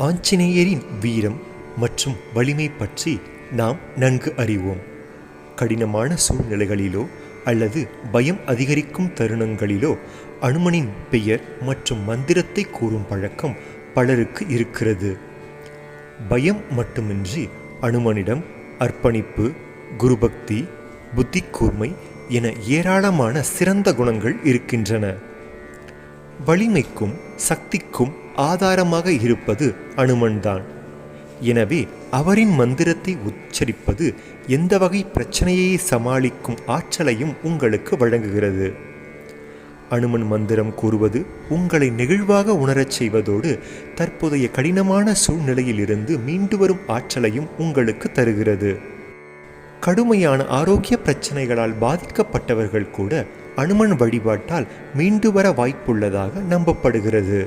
ஆஞ்சநேயரின் வீரம் மற்றும் வலிமை பற்றி நாம் நன்கு அறிவோம். கடினமான சூழ்நிலைகளிலோ அல்லது பயம் அதிகரிக்கும் தருணங்களிலோ அனுமனின் பெயர் மற்றும் மந்திரத்தை கூறும் பழக்கம் பலருக்கு இருக்கிறது. பயம் மட்டுமின்றி அனுமனிடம் அர்ப்பணிப்பு குருபக்தி புத்தி கூர்மை என ஏராளமான சிறந்த குணங்கள் இருக்கின்றன. வலிமைக்கும் சக்திக்கும் ஆதாரமாக இருப்பது அனுமன்தான். எனவே அவரின் மந்திரத்தை உச்சரிப்பது எந்த வகை பிரச்சனையை சமாளிக்கும் ஆற்றலையும் உங்களுக்கு வழங்குகிறது. அனுமன் மந்திரம் கூறுவது உங்களை நெகிழ்வாக உணரச் செய்வதோடு தற்போதைய கடினமான சூழ்நிலையிலிருந்து மீண்டு வரும் ஆற்றலையும் உங்களுக்கு தருகிறது. கடுமையான ஆரோக்கிய பிரச்சனைகளால் பாதிக்கப்பட்டவர்கள் கூட அனுமன் வழிபாட்டால் மீண்டு வர வாய்ப்புள்ளதாக நம்பப்படுகிறது.